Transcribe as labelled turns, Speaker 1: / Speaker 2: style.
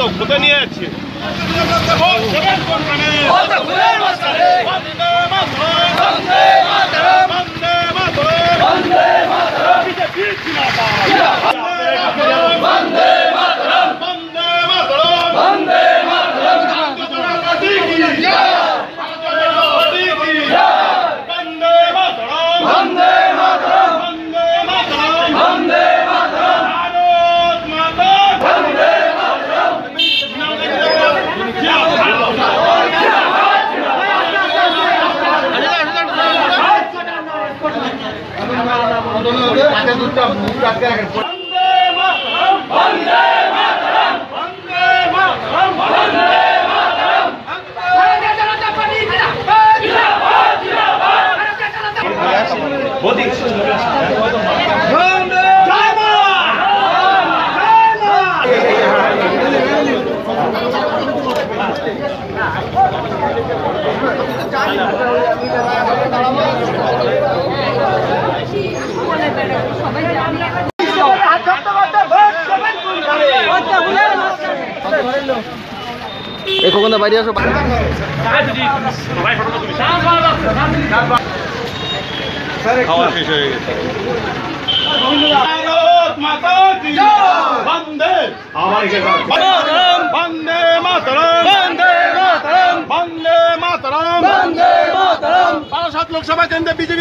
Speaker 1: তো কোথায় নিয়ে যাচ্ছে
Speaker 2: এই খোকনদা বাইরে আসো।
Speaker 1: খাওয়া শেষ হয়ে গেছে। কেন্দ্রে বিজেপি